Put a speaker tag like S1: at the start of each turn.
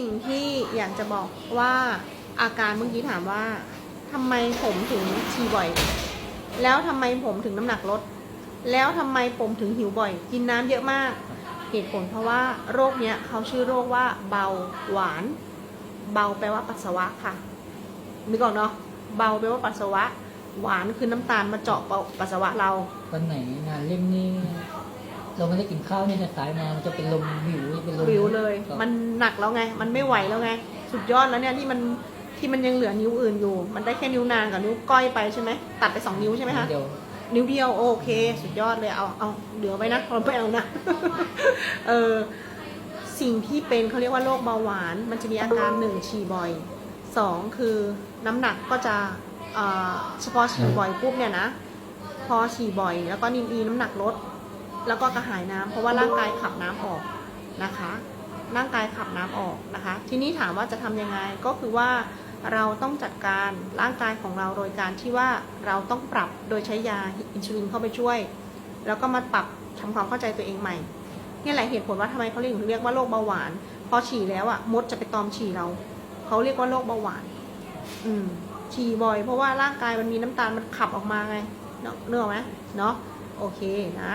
S1: สิ่งที่อยากจะบอกว่าอาการเมื่อกี้ถามว่าทำไมผมถึงฉี่บ่อย แล้วทำไมผมถึงน้ำหนักลด แล้วทำไมผมถึงหิวบ่อย กินน้ำเยอะมาก เหตุผลเพราะว่าโรคเนี้ยเขาชื่อโรคว่าเบาหวาน เบาแปลว่าปัสสาวะค่ะนึกออกเนาะเบาแปลว่าปัสสาวะ หวานคือน้ำตาลมาเจาะปัสสาวะเรา
S2: วันไหนงานเล่มนี้ เราไม่ได้กินข้าวเนี่ยสายมามันจะเป็นลมวิวเป็นลม
S1: วิวเลย
S2: ครับ
S1: มันหนักแล้วไง มันไม่ไหวแล้วไง สุดยอดแล้วเนี่ยที่มันที่มันยังเหลือนิ้วอื่นอยู่ มันได้แค่นิ้วนางกับนิ้วก้อยไปใช่ไหมตัดไปสองนิ้วใช่ไหมคะ
S2: เดี๋ยว
S1: นิ้วเดียวโอเค สุดยอดเลยเอาเอาเหลือไว้นะเราไม่เอานะ เออสิ่งที่เป็นเขาเรียกว่าโรคเบาหวาน มันจะมีอาการหนึ่งฉี่บ่อยสองคือน้ำหนักก็จะเอ่อเฉพาะฉี่บ่อยปุ๊บเนี่ยนะ พอฉี่บ่อย แล้วก็นินอีน้ำหนักลด แล้วก็กระหายน้ำเพราะว่าร่างกายขับน้ำออกนะคะ ร่างกายขับน้ำออกนะคะ ทีนี้ถามว่าจะทำยังไงก็คือว่าเราต้องจัดการร่างกายของเราโดยการที่ว่าเราต้องปรับโดยใช้ยาอินซูลินเข้าไปช่วย แล้วก็มาปรับทำความเข้าใจตัวเองใหม่นี่แหละเหตุผลว่าทำไมเขาเรียกเรียกว่าโรคเบาหวาน พอฉี่แล้วอะมดจะไปตอมฉี่เราเขาเรียกว่าโรคเบาหวาน อืมฉี่บ่อย เพราะว่าร่างกายมันมีน้ำตาลมันขับออกมาไงเนอะเนออกไหมเนาะโอเคนะ